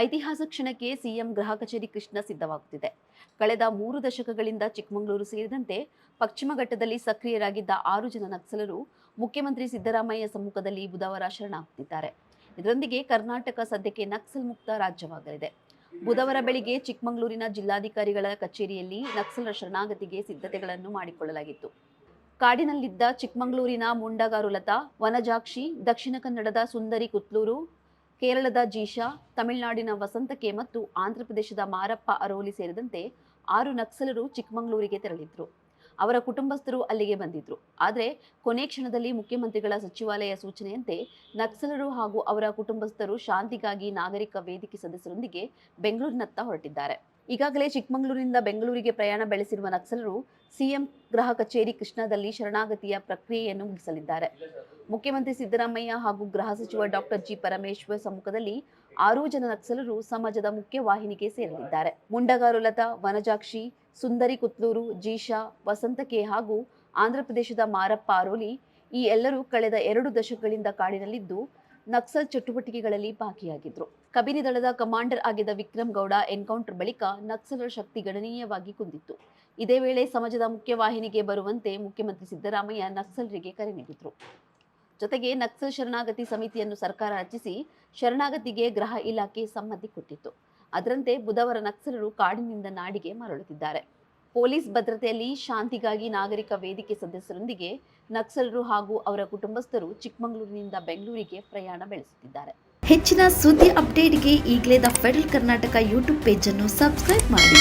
ಐತಿಹಾಸಿಕ ಕ್ಷಣಕ್ಕೆ ಸಿಎಂ ಗೃಹ ಕಚೇರಿ ಕೃಷ್ಣ ಸಿದ್ಧವಾಗುತ್ತಿದೆ. ಕಳೆದ ಮೂರು ದಶಕಗಳಿಂದ ಚಿಕ್ಕಮಗಳೂರು ಸೇರಿದಂತೆ ಪಶ್ಚಿಮ ಘಟ್ಟದಲ್ಲಿ ಸಕ್ರಿಯರಾಗಿದ್ದ ಆರು ಜನ ನಕ್ಸಲರು ಮುಖ್ಯಮಂತ್ರಿ ಸಿದ್ದರಾಮಯ್ಯ ಸಮ್ಮುಖದಲ್ಲಿ ಬುಧವಾರ ಶರಣಾಗುತ್ತಿದ್ದಾರೆ. ಇದರೊಂದಿಗೆ ಕರ್ನಾಟಕ ಸದ್ಯಕ್ಕೆ ನಕ್ಸಲ್ ಮುಕ್ತ ರಾಜ್ಯವಾಗಲಿದೆ. ಬುಧವಾರ ಬೆಳಿಗ್ಗೆ ಚಿಕ್ಕಮಗಳೂರಿನ ಜಿಲ್ಲಾಧಿಕಾರಿಗಳ ಕಚೇರಿಯಲ್ಲಿ ನಕ್ಸಲರ ಶರಣಾಗತಿಗೆ ಸಿದ್ಧತೆಗಳನ್ನು ಮಾಡಿಕೊಳ್ಳಲಾಗಿತ್ತು. ಕಾಡಿನಲ್ಲಿದ್ದ ಚಿಕ್ಕಮಗಳೂರಿನ ಮುಂಡಗಾರುಲತಾ ವನಜಾಕ್ಷಿ, ದಕ್ಷಿಣ ಕನ್ನಡದ ಸುಂದರಿ ಕುತ್ಲೂರು ಕೇರಳದ ಜೀಶಾ, ತಮಿಳುನಾಡಿನ ವಸಂತಕೆ ಮತ್ತು ಆಂಧ್ರಪ್ರದೇಶದ ಮಾರಪ್ಪ ಅರೋಲಿ ಸೇರಿದಂತೆ ಆರು ನಕ್ಸಲರು ಚಿಕ್ಕಮಗಳೂರಿಗೆ ತೆರಳಿದ್ರು. ಅವರ ಕುಟುಂಬಸ್ಥರು ಅಲ್ಲಿಗೆ ಬಂದಿದ್ರು. ಆದರೆ ಕೊನೆ ಕ್ಷಣದಲ್ಲಿ ಮುಖ್ಯಮಂತ್ರಿಗಳ ಸಚಿವಾಲಯ ಸೂಚನೆಯಂತೆ ನಕ್ಸಲರು ಹಾಗೂ ಅವರ ಕುಟುಂಬಸ್ಥರು ಶಾಂತಿಗಾಗಿ ನಾಗರಿಕ ವೇದಿಕೆ ಸದಸ್ಯರೊಂದಿಗೆ ಬೆಂಗಳೂರಿನತ್ತ ಹೊರಟಿದ್ದಾರೆ. ಈಗಾಗಲೇ ಚಿಕ್ಕಮಗಳೂರಿನಿಂದ ಬೆಂಗಳೂರಿಗೆ ಪ್ರಯಾಣ ಬೆಳೆಸಿರುವ ನಕ್ಸಲರು ಸಿಎಂ ಗೃಹ ಕಚೇರಿ ಕೃಷ್ಣಾದಲ್ಲಿ ಶರಣಾಗತಿಯ ಪ್ರಕ್ರಿಯೆಯನ್ನು ಮುಗಿಸಲಿದ್ದಾರೆ. ಮುಖ್ಯಮಂತ್ರಿ ಸಿದ್ದರಾಮಯ್ಯ ಹಾಗೂ ಗೃಹ ಸಚಿವ ಡಾಕ್ಟರ್ ಜಿ ಪರಮೇಶ್ವರ್ ಸಮ್ಮುಖದಲ್ಲಿ ಆರು ಜನ ನಕ್ಸಲರು ಸಮಾಜದ ಮುಖ್ಯ ವಾಹಿನಿಗೆ ಸೇರಲಿದ್ದಾರೆ. ಮುಂಡಗಾರುಲತಾ ವನಜಾಕ್ಷಿ, ಸುಂದರಿ ಕುತ್ಲೂರು, ಜೀಶಾ ವಸಂತಕೆ ಹಾಗೂ ಆಂಧ್ರಪ್ರದೇಶದ ಮಾರಪ್ಪ ಆರೋಲಿ ಈ ಎಲ್ಲರೂ ಕಳೆದ ಎರಡು ದಶಕಗಳಿಂದ ಕಾಡಿನಲ್ಲಿದ್ದು ನಕ್ಸಲ್ ಚಟುವಟಿಕೆಗಳಲ್ಲಿ ಭಾಗಿಯಾಗಿದ್ರು. ಕಬಿನಿ ದಳದ ಕಮಾಂಡರ್ ಆಗಿದ್ದ ವಿಕ್ರಮ್ ಗೌಡ ಎನ್ಕೌಂಟರ್ ಬಳಿಕ ನಕ್ಸಲರ ಶಕ್ತಿ ಗಣನೀಯವಾಗಿ ಕುಂದಿತ್ತು. ಇದೇ ವೇಳೆ ಸಮಾಜದ ಮುಖ್ಯವಾಹಿನಿಗೆ ಬರುವಂತೆ ಮುಖ್ಯಮಂತ್ರಿ ಸಿದ್ದರಾಮಯ್ಯ ನಕ್ಸಲರಿಗೆ ಕರೆ ನೀಡಿದ್ರು. ಜೊತೆಗೆ ನಕ್ಸಲ್ ಶರಣಾಗತಿ ಸಮಿತಿಯನ್ನು ಸರ್ಕಾರ ರಚಿಸಿ ಶರಣಾಗತಿಗೆ ಗೃಹ ಇಲಾಖೆ ಸಮ್ಮತಿ ಕೊಟ್ಟಿತ್ತು. ಅದರಂತೆ ಬುಧವಾರ ನಕ್ಸಲರು ಕಾಡಿನಿಂದ ನಾಡಿಗೆ ಮರಳುತ್ತಿದ್ದಾರೆ. ಪೊಲೀಸ್ ಭದ್ರತೆಯಲ್ಲಿ ಶಾಂತಿಗಾಗಿ ನಾಗರಿಕ ವೇದಿಕೆ ಸದಸ್ಯರೊಂದಿಗೆ ನಕ್ಸಲರು ಹಾಗೂ ಅವರ ಕುಟುಂಬಸ್ಥರು ಚಿಕ್ಕಮಗಳೂರಿನಿಂದ ಬೆಂಗಳೂರಿಗೆ ಪ್ರಯಾಣ ಬೆಳೆಸುತ್ತಿದ್ದಾರೆ. ಹೆಚ್ಚಿನ ಸುದ್ದಿ ಅಪ್ಡೇಟ್ಗೆ ಈಗಲೇ ದ ಫೆಡರಲ್ ಕರ್ನಾಟಕ ಯೂಟ್ಯೂಬ್ ಪೇಜನ್ನು ಸಬ್ಸ್ಕ್ರೈಬ್ ಮಾಡಿ.